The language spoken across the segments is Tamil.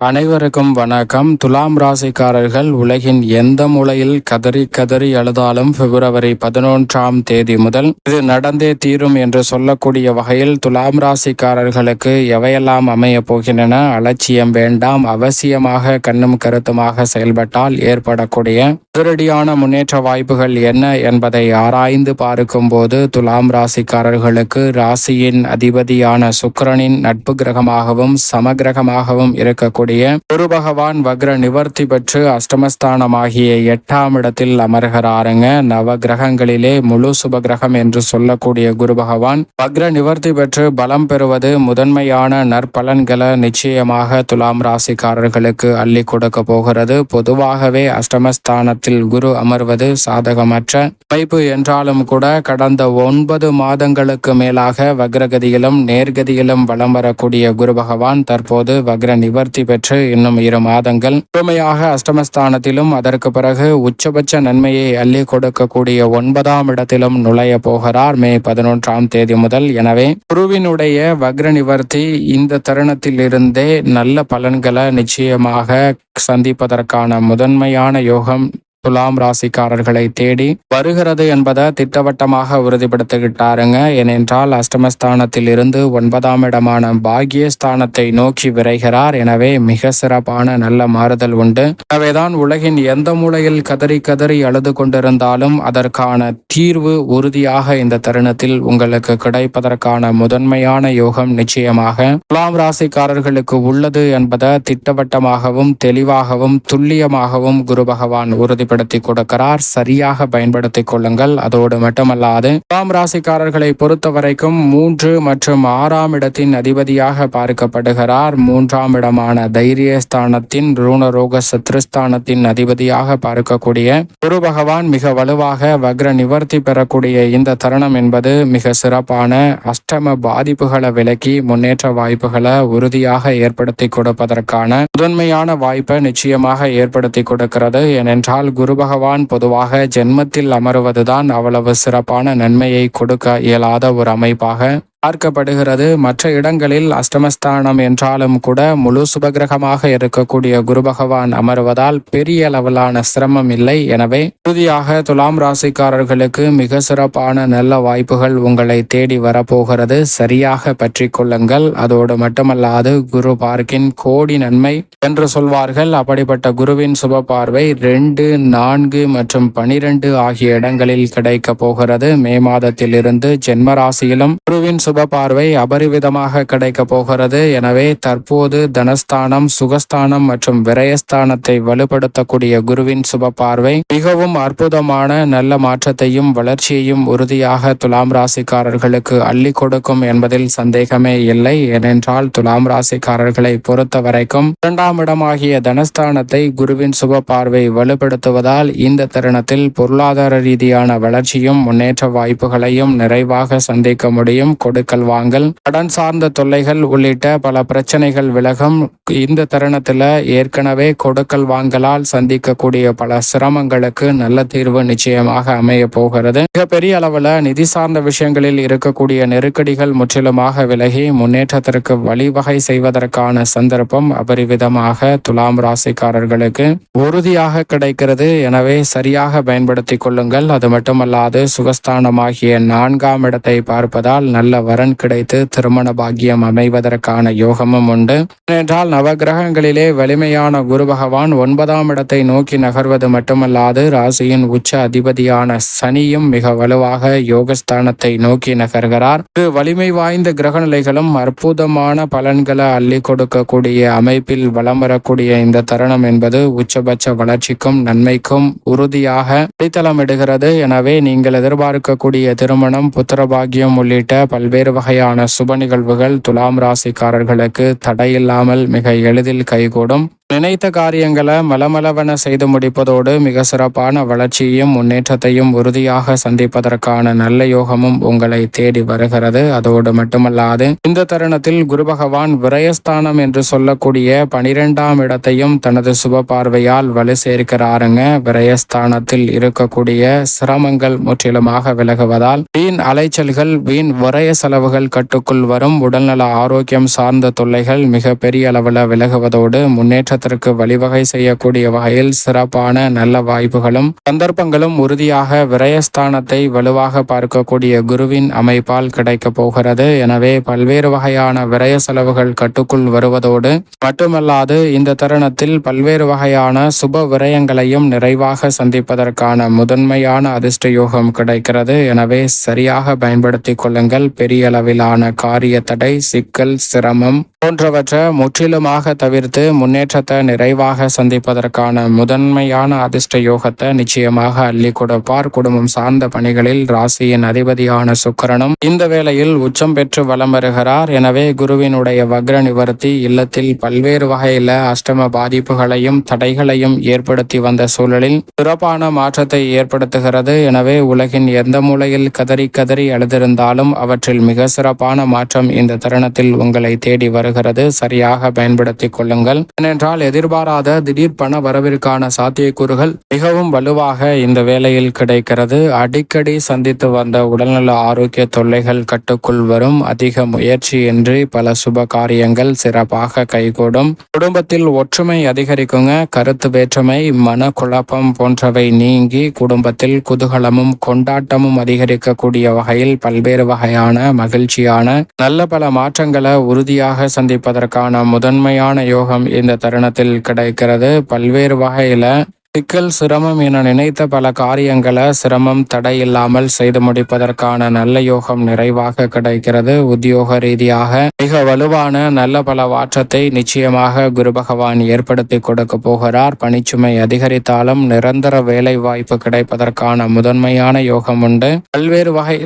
அனைவருக்கும் வணக்கம். துலாம் ராசிக்காரர்கள் உலகின் எந்த மூலையில் கதறி கதறி அழுதாலும் பிப்ரவரி பதினொன்றாம் தேதி முதல் இது நடந்தே தீரும் என்று சொல்லக்கூடிய வகையில் துலாம் ராசிக்காரர்களுக்கு எவையெல்லாம் அமைய போகின்றன? அலட்சியம் வேண்டாம். அவசியமாக கண்ணும் கருத்துமாக செயல்பட்டால் ஏற்படக்கூடிய அதிரடியான முன்னேற்ற வாய்ப்புகள் என்ன என்பதை ஆராய்ந்து பார்க்கும்போது துலாம் ராசிக்காரர்களுக்கு ராசியின் அதிபதியான சுக்கிரனின் நட்பு கிரகமாகவும் சமகிரகமாகவும் இருக்கக்கூடிய குரு பகவான் வக்ர நிவர்த்தி பெற்று அஷ்டமஸ்தானமாகிய எட்டாம் இடத்தில் அமர்கிறாருங்க. நவ கிரகங்களிலே முழு சுப கிரகம் என்று சொல்லக்கூடிய குரு பகவான் வக்ர நிவர்த்தி பெற்று பலம் பெறுவது முதன்மையான நற்பலன்களை நிச்சயமாக துலாம் ராசிக்காரர்களுக்கு அள்ளி கொடுக்க போகிறது. பொதுவாகவே அஷ்டமஸ்தானத்தில் குரு அமர்வது சாதகமற்ற அமைப்பு என்றாலும் கூட கடந்த ஒன்பது மாதங்களுக்கு மேலாக வக்ரகதியிலும் நேர்கதியிலும் வலம் வரக்கூடிய குரு பகவான் தற்போது வக்ர நிவர்த்தி பெற்று இன்னும் இரு மாதங்கள் முழுமையாக அஷ்டமஸ்தானத்திலும் அதற்கு பிறகு உச்சபட்ச நன்மையை அள்ளி கொடுக்கக்கூடிய ஒன்பதாம் இடத்திலும் நுழைய போகிறார் மே பதினொன்றாம் தேதி முதல். எனவே குருவினுடைய வக்ர நிவர்த்தி இந்த தருணத்திலிருந்தே நல்ல பலன்களை நிச்சயமாக சந்திப்பதற்கான முதன்மையான யோகம் துலாம் ராசிக்காரர்களை தேடி வருகிறது என்பதை திட்டவட்டமாக உறுதிப்படுத்திக்கிட்டாருங்க. ஏனென்றால் அஷ்டமஸ்தானத்தில் இருந்து ஒன்பதாம் இடமான பாகியஸ்தானத்தை நோக்கி விரைகிறார். எனவே மிக சிறப்பான நல்ல மாறுதல் உண்டு. எனவேதான் உலகின் எந்த மூலையில் கதறி கதறி அழுது கொண்டிருந்தாலும் அதற்கான தீர்வு உறுதியாக இந்த தருணத்தில் உங்களுக்கு கிடைப்பதற்கான முதன்மையான யோகம் நிச்சயமாக துலாம் ராசிக்காரர்களுக்கு உள்ளது என்பதை திட்டவட்டமாகவும் தெளிவாகவும் துல்லியமாகவும் குரு பகவான் உறுதி பயன்படுத்தி கொடுக்கிறார் சரியாக பயன்படுத்திக் கொள்ளுங்கள். அதோடு மட்டுமல்லாது துலாம் ராசிக்காரர்களை பொறுத்த வரைக்கும் மூன்று மற்றும் ஆறாம் இடத்தின் அதிபதியாக பார்க்கப்படுகிறார். மூன்றாம் இடமான தைரியஸ்தானத்தின் ரூணரோக சத்ருஸ்தானத்தின் அதிபதியாக பார்க்கக்கூடிய குரு பகவான் மிக வலுவாக வக்ர நிவர்த்தி பெறக்கூடிய இந்த தருணம் என்பது மிக சிறப்பான அஷ்டம பாதிப்புகளை விலக்கி முன்னேற்ற வாய்ப்புகளை உறுதியாக ஏற்படுத்தி கொடுப்பதற்கான முதன்மையான வாய்ப்பை நிச்சயமாக ஏற்படுத்தி கொடுக்கிறது. ஏனென்றால் குரு பகவான் பொதுவாக ஜென்மத்தில் அமருவதுதான் அவ்வளவு சிறப்பான நன்மையை கொடுக்க இயலாத ஒரு அமைப்பாக பார்க்கப்படுகிறது. மற்ற இடங்களில் அஷ்டமஸ்தானம் என்றாலும் கூட முழு சுபகிரகமாக இருக்கக்கூடிய குரு பகவான் அமர்வதால் பெரிய அளவிலான சிரமம் இல்லை. எனவே இறுதியாக துலாம் ராசிக்காரர்களுக்கு மிக சிறப்பான நல்ல வாய்ப்புகள் உங்களை தேடி வரப்போகிறது. சரியாக பற்றி கொள்ளுங்கள். அதோடு மட்டுமல்லாது குரு பார்க்கின் கோடி நன்மை என்று சொல்வார்கள். அப்படிப்பட்ட குருவின் சுப பார்வை ரெண்டு நான்கு மற்றும் பனிரெண்டு ஆகிய இடங்களில் கிடைக்க போகிறது. மே மாதத்தில் இருந்து ஜென்ம ராசியிலும் குருவின் சுப பார்வை அபரிவிதமாக கிடைக்க போகிறது. எனவே தற்போது தனஸ்தானம் சுகஸ்தானம் மற்றும் விரயஸ்தானத்தை வலுப்படுத்தக்கூடிய குருவின் சுப பார்வை மிகவும் அற்புதமான நல்ல மாற்றத்தையும் வளர்ச்சியையும் உறுதியாக துலாம் ராசிக்காரர்களுக்கு அள்ளி கொடுக்கும் என்பதில் சந்தேகமே இல்லை. ஏனென்றால் துலாம் ராசிக்காரர்களை பொறுத்த வரைக்கும் இரண்டாம் இடமாகிய தனஸ்தானத்தை குருவின் சுப பார்வை வலுப்படுத்துவதால் இந்த தருணத்தில் பொருளாதார ரீதியான வளர்ச்சியும் முன்னேற்ற வாய்ப்புகளையும் நிறைவாக சந்திக்க முடியும். கொடுக்கல் வாங்கல் கடன் சார்ந்த தொல்லைகள் உள்ளிட்ட பல பிரச்சனைகள் விலகும். இந்த தருணத்துல ஏற்கனவே கொடுக்கல் வாங்கலால் சந்திக்கக்கூடிய பல சிரமங்களுக்கு நல்ல தீர்வு நிச்சயமாக அமைய போகிறது. மிகப்பெரிய அளவுல நிதி சார்ந்த விஷயங்களில் இருக்கக்கூடிய நெருக்கடிகள் முற்றிலுமாக விலகி முன்னேற்றத்திற்கு வழிவகை செய்வதற்கான சந்தர்ப்பம் அபரிவிதமாக துலாம் ராசிக்காரர்களுக்கு உறுதியாக கிடைக்கிறது. எனவே சரியாக பயன்படுத்திக் கொள்ளுங்கள். அது மட்டுமல்லாது சுகஸ்தானமாகிய நான்காம் இடத்தை பார்ப்பதால் நல்ல வரன் கிடைத்து திருமண பாக்கியம் அமைவதற்கான யோகமும் உண்டு. ஏனென்றால் நவகிரகங்களிலே வலிமையான குரு பகவான் ஒன்பதாம் இடத்தை நோக்கி நகர்வது மட்டுமல்லாது ராசியின் உச்ச அதிபதியான சனியும் மிக வலுவாக யோகஸ்தானத்தை நோக்கி நகர்கிறார். இது வலிமை வாய்ந்த கிரகநிலைகளும் அற்புதமான பலன்களை அள்ளி கொடுக்கக்கூடிய அமைப்பில் வலம் வரக்கூடிய இந்த தருணம் என்பது உச்சபட்ச வளர்ச்சிக்கும் நன்மைக்கும் உறுதியாக அடித்தளமிடுகிறது. எனவே நீங்கள் எதிர்பார்க்கக்கூடிய திருமணம் புத்திரபாகியம் உள்ளிட்ட பல்வேறு வகையான சுப நிகழ்வுகள் துலாம் ராசிக்காரர்களுக்கு தடையில்லாமல் மிக எளிதில் கைகூடும். நினைத்த காரியங்களை மலமளவென செய்து முடிப்பதோடு மிக சிறப்பான வளர்ச்சியையும் முன்னேற்றத்தையும் உறுதியாக சந்திப்பதற்கான நல்ல யோகமும் உங்களை தேடி வருகிறது. அதோடு மட்டுமல்லாது இந்த தருணத்தில் குரு பகவான் விரயஸ்தானம் என்று சொல்லக்கூடிய பனிரெண்டாம் இடத்தையும் தனது சுப பார்வையால் வலு சேர்க்கிறாருங்க. விரயஸ்தானத்தில் இருக்கக்கூடிய சிரமங்கள் முற்றிலுமாக விலகுவதால் வீண் அலைச்சல்கள் வீண் விரய செலவுகள் கட்டுக்குள் வரும். உடல்நல ஆரோக்கியம் சார்ந்த தொல்லைகள் மிக பெரிய அளவில் விலகுவதோடு முன்னேற்ற முன்னேற்றத்திற்கு வழிவகை செய்யக்கூடிய வகையில் சிறப்பான நல்ல வாய்ப்புகளும் சந்தர்ப்பங்களும் உறுதியாக விரயஸ்தானத்தை வலுவாக பார்க்கக்கூடிய குருவின் அமைப்பால் கிடைக்கப் போகிறது. எனவே பல்வேறு வகையான விரய செலவுகள் கட்டுக்குள் வருவதோடு மட்டுமல்லாது இந்த தருணத்தில் பல்வேறு வகையான சுப விரயங்களையும் நிறைவாக சந்திப்பதற்கான முதன்மையான அதிர்ஷ்ட யோகம் கிடைக்கிறது. எனவே சரியாக பயன்படுத்திக் கொள்ளுங்கள். பெரிய அளவிலான காரிய தடை சிக்கல் சிரமம் போன்றவற்றை முற்றிலுமாக தவிர்த்து முன்னேற்றத்தை நிறைவாக சந்திப்பதற்கான முதன்மையான அதிர்ஷ்ட யோகத்தை நிச்சயமாக அள்ளி கொடுப்பார். குடும்பம் சார்ந்த பணிகளில் ராசியின் அதிபதியான சுக்கரனும் இந்த வேளையில் உச்சம் பெற்று வலம் வருகிறார். எனவே குருவினுடைய வக்ர நிவர்த்தி இல்லத்தில் பல்வேறு வகையில அஷ்டம பாதிப்புகளையும் தடைகளையும் ஏற்படுத்தி வந்த சூழலில் சிறப்பான மாற்றத்தை ஏற்படுத்துகிறது. எனவே உலகின் எந்த மூலையில் கதறி கதறி அழுதிருந்தாலும் அவற்றில் மிக சிறப்பான மாற்றம் இந்த தருணத்தில் உங்களை தேடி வருகிறது. சரியாக பயன்படுத்திக் கொள்ளுங்கள். ஏனென்றால் எதிர்பாராத திடீர் பண வரவிற்கான சாத்தியக்கூறுகள் மிகவும் வலுவாக இந்த வேளையில் கிடைக்கிறது. அடிக்கடி சந்தித்து வந்த உடல்நல ஆரோக்கிய தொல்லைகள் கட்டுக்குள் வரும். அதிக முயற்சியின்றி பல சுப காரியங்கள் சிறப்பாக கைகூடும். குடும்பத்தில் ஒற்றுமை அதிகரிக்குங்க. கருத்து வேற்றுமை மன குழப்பம் போன்றவை நீங்கி குடும்பத்தில் குதூகலமும் கொண்டாட்டமும் அதிகரிக்கக்கூடிய வகையில் பல்வேறு வகையான மகிழ்ச்சியான நல்ல பல மாற்றங்களை உறுதியாக சந்திப்பதற்கான முதன்மையான யோகம் இந்த தருணம் தருணத்தில் கிடைக்கிறது. பல்வேறு வகையில சிக்கல் சிரமம் என நினைத்த பல காரியங்களை சிரமம் தடை இல்லாமல் செய்து முடிப்பதற்கான நல்ல யோகம் நிறைவாக கிடைக்கிறது. உத்தியோக ரீதியாக மிக வலுவான நல்ல பல மாற்றத்தை நிச்சயமாக குரு பகவான் ஏற்படுத்தி கொடுக்க போகிறார். பணிச்சுமை அதிகரித்தாலும் நிரந்தர வேலை வாய்ப்பு கிடைப்பதற்கான முதன்மையான யோகம் உண்டு. பல்வேறு வகை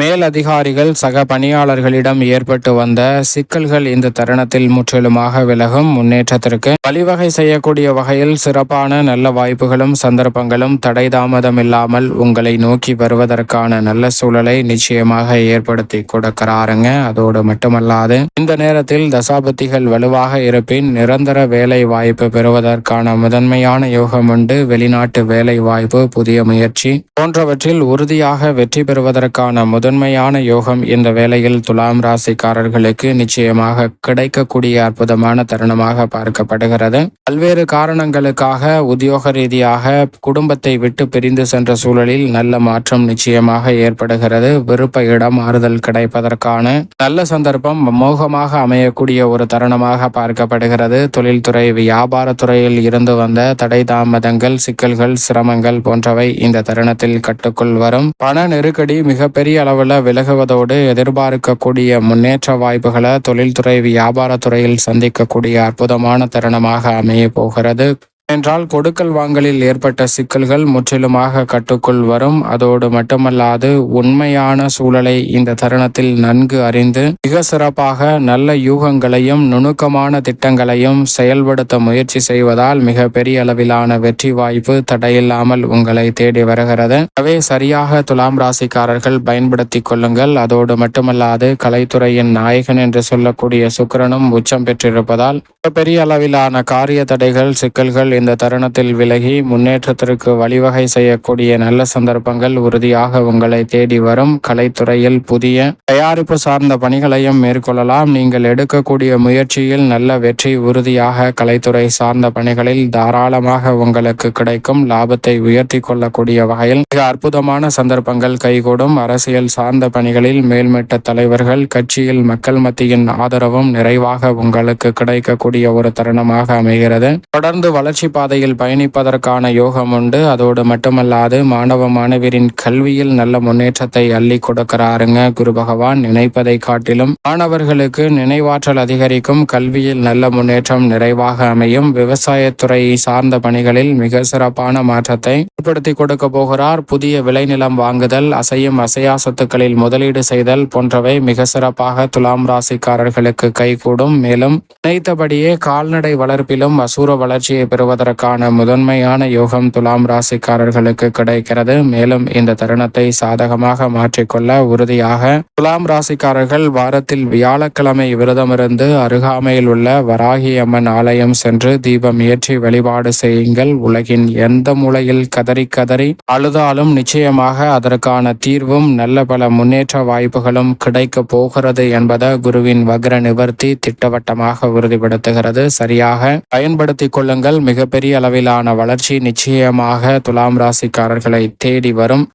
மேல் அதிகாரிகள் சக பணியாளர்களிடம் ஏற்பட்டு வந்த சிக்கல்கள் இந்த தருணத்தில் முற்றிலுமாக விலகும் முன்னேற்றத்திற்கு வழிவகை செய்யக்கூடிய வகையில் சிறப்பான நல்ல வாய்ப்புகளும் சந்தர்ப்பங்களும் தடை தாமதம் இல்லாமல் உங்களை நோக்கி வருவதற்கான நல்ல சூழலை நிச்சயமாக ஏற்படுத்தி கொடுக்கிறாருங்க. அதோடு மட்டுமல்லாது இந்த நேரத்தில் தசாபத்திகள் வலுவாக இருப்பின் நிரந்தர வேலை வாய்ப்பு பெறுவதற்கான முதன்மையான யோகம் உண்டு. வெளிநாட்டு வேலை வாய்ப்பு புதிய முயற்சி போன்றவற்றில் உறுதியாக வெற்றி பெறுவதற்கான முதன்மையான யோகம் இந்த வேளையில் துலாம் ராசிக்காரர்களுக்கு நிச்சயமாக கிடைக்கக்கூடிய அற்புதமான தருணமாக பார்க்கப்படுகிறது. பல்வேறு காரணங்களுக்காக உத்தியோக ரீதியாக குடும்பத்தை விட்டு பிரிந்து சென்ற சூழலில் நல்ல மாற்றம் நிச்சயமாக ஏற்படுகிறது. விருப்ப இடம் ஆறுதல் கிடைப்பதற்கான நல்ல சந்தர்ப்பம் மோகமாக அமையக்கூடிய ஒரு தருணமாக பார்க்கப்படுகிறது. தொழில்துறை வியாபாரத்துறையில் இருந்து வந்த தடை தாமதங்கள் சிக்கல்கள் சிரமங்கள் போன்றவை இந்த தருணத்தில் கட்டுக்குள் வரும். பண நெருக்கடி மிகப்பெரிய அளவில் விலகுவதோடு எதிர்பார்க்கக்கூடிய முன்னேற்ற வாய்ப்புகளை தொழில்துறை வியாபாரத்துறையில் சந்திக்கக்கூடிய அற்புதமான தருணமாக அமைய போகிறது. என்றால் கொடுக்கல் வாங்கலில் ஏற்பட்ட சிக்கல்கள் முற்றிலுமாக கட்டுக்குள் வரும். அதோடு மட்டுமல்லாது உண்மையான சூழலை இந்த தருணத்தில் நன்கு அறிந்து மிக சிறப்பாக நல்ல யூகங்களையும் நுணுக்கமான திட்டங்களையும் செயல்படுத்த முயற்சி செய்வதால் மிக பெரிய அளவிலான வெற்றி வாய்ப்பு தடையில்லாமல் உங்களை தேடி வருகிறது. எனவே சரியாக துலாம் ராசிக்காரர்கள் பயன்படுத்திக் கொள்ளுங்கள். அதோடு மட்டுமல்லாது கலைத்துறையின் நாயகன் என்று சொல்லக்கூடிய சுக்கிரனும் உச்சம் பெற்றிருப்பதால் பெரிய அளவிலான காரிய தடைகள் சிக்கல்கள் இந்த தருணத்தில் விலகி முன்னேற்றத்திற்கு வழிவகை செய்யக்கூடிய நல்ல சந்தர்ப்பங்கள் உறுதியாக உங்களை தேடி வரும் கலைத்துறையில் புதிய தயாரிப்பு சார்ந்த பணிகளையும் மேற்கொள்ளலாம். நீங்கள் எடுக்கக்கூடிய முயற்சியில் நல்ல வெற்றி உறுதியாக கலைத்துறை சார்ந்த பணிகளில் தாராளமாக உங்களுக்கு கிடைக்கும். லாபத்தை உயர்த்தி கொள்ளக்கூடிய வகையில் மிக அற்புதமான சந்தர்ப்பங்கள் கைகூடும். அரசியல் சார்ந்த பணிகளில் மேல்மட்ட தலைவர்கள் கட்சியில் மக்கள் மத்தியின் ஆதரவும் நிறைவாக உங்களுக்கு கிடைக்கக்கூடிய ஒரு தருணமாக அமைகிறது. தொடர்ந்து வளர்ச்சி பாதையில் பயணிப்பதற்கான யோகம் உண்டு. அதோடு மட்டுமல்லாது மாணவ மாணவியரின் கல்வியில் நல்ல முன்னேற்றத்தை அள்ளி கொடுக்கிறாருங்க குரு பகவான். நினைப்பதை காட்டிலும் மாணவர்களுக்கு நினைவாற்றல் அதிகரிக்கும். கல்வியில் நல்ல முன்னேற்றம் நிறைவாக அமையும். விவசாயத்துறை சார்ந்த பணிகளில் மிக சிறப்பான மாற்றத்தை ஏற்படுத்தி கொடுக்க போகிறார். புதிய விளைநிலம் வாங்குதல் அசையும் அசையா சொத்துக்களில் முதலீடு செய்தல் போன்றவை மிக சிறப்பாக துலாம் ராசிக்காரர்களுக்கு கைகூடும். மேலும் நினைத்தபடியே கால்நடை வளர்ப்பிலும் அசூர வளர்ச்சியை பெறுவதற்கான முதன்மையான யோகம் துலாம் ராசிக்காரர்களுக்கு கிடைக்கிறது. மேலும் இந்த தருணத்தை சாதகமாக மாற்றிக்கொள்ள உறுதியாக துலாம் ராசிக்காரர்கள் வாரத்தில் வியாழக்கிழமை விரதமிருந்து அருகாமையில் உள்ள வராகி அம்மன் ஆலயம் சென்று தீபம் ஏற்றி வழிபாடு செய்யுங்கள். உலகின் எந்த மூலையில் கதறி கதறி அழுதாலும் நிச்சயமாக அதற்கான தீர்வும் நல்ல பல முன்னேற்ற வாய்ப்புகளும் கிடைக்க போகிறது என்பதை குருவின் வக்ர நிவர்த்தி திட்டவட்டமாக உறுதிப்படுத்துகிறது. சரியாக பயன்படுத்திக் கொள்ளுங்கள். மிக மிகப்பெரிய அளவிலான வளர்ச்சி நிச்சயமாக துலாம் ராசிக்காரர்களை தேடி வரும்.